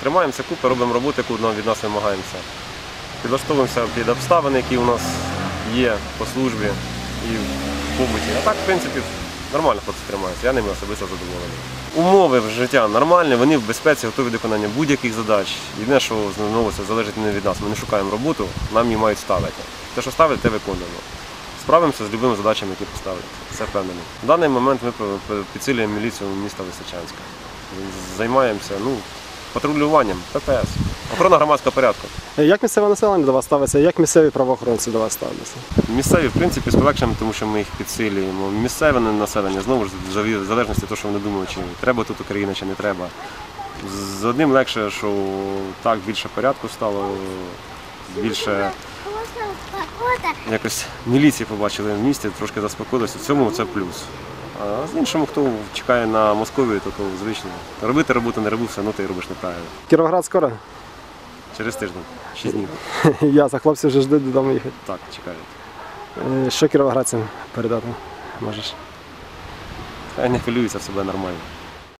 Тримаємося купи, робимо роботу, яку нам- від нас вимагаємося. Підлаштовуємося під обставини, які у нас є по службі і в побуті. А так, в принципі, нормально хлопці тримаються. Я ними особисто задоволений. Умови в життя нормальні, вони в безпеці, готові до виконання будь-яких задач. Єдине, що це залежить не від нас. Ми не шукаємо роботу, нам її мають ставити. Те, що ставлять, те виконуємо. Справимося з будь-якими задачами, які поставлять. Це впевнений. В даний момент ми підсилюємо міліцію міста Лисичанська. Займаємося ну, патрулюванням, ППС, охорона громадського порядку. Е, Як місцеве населення до вас ставиться? Як місцеві правоохоронці до вас ставляться? Місцеві, в принципі, з полегшенням, тому що ми їх підсилюємо. Місцеве населення знову ж в залежності від того, що вони думають, чи треба тут Україна, чи не треба. З одним легше, що так більше порядку стало, більше якось міліції побачили в місті, трошки заспокоїлися. В цьому це плюс. А з іншим, хто чекає на Московію, то, то звично. Робити роботу не робив, все одно ти робиш неправильно. Кіровоград скоро? Через тиждень, 6 днів. Я за хлопці вже жди додому їхати. Так, чекають. Е, Що кіровоградцям передати можеш? Хай не хвилюються, в себе нормально.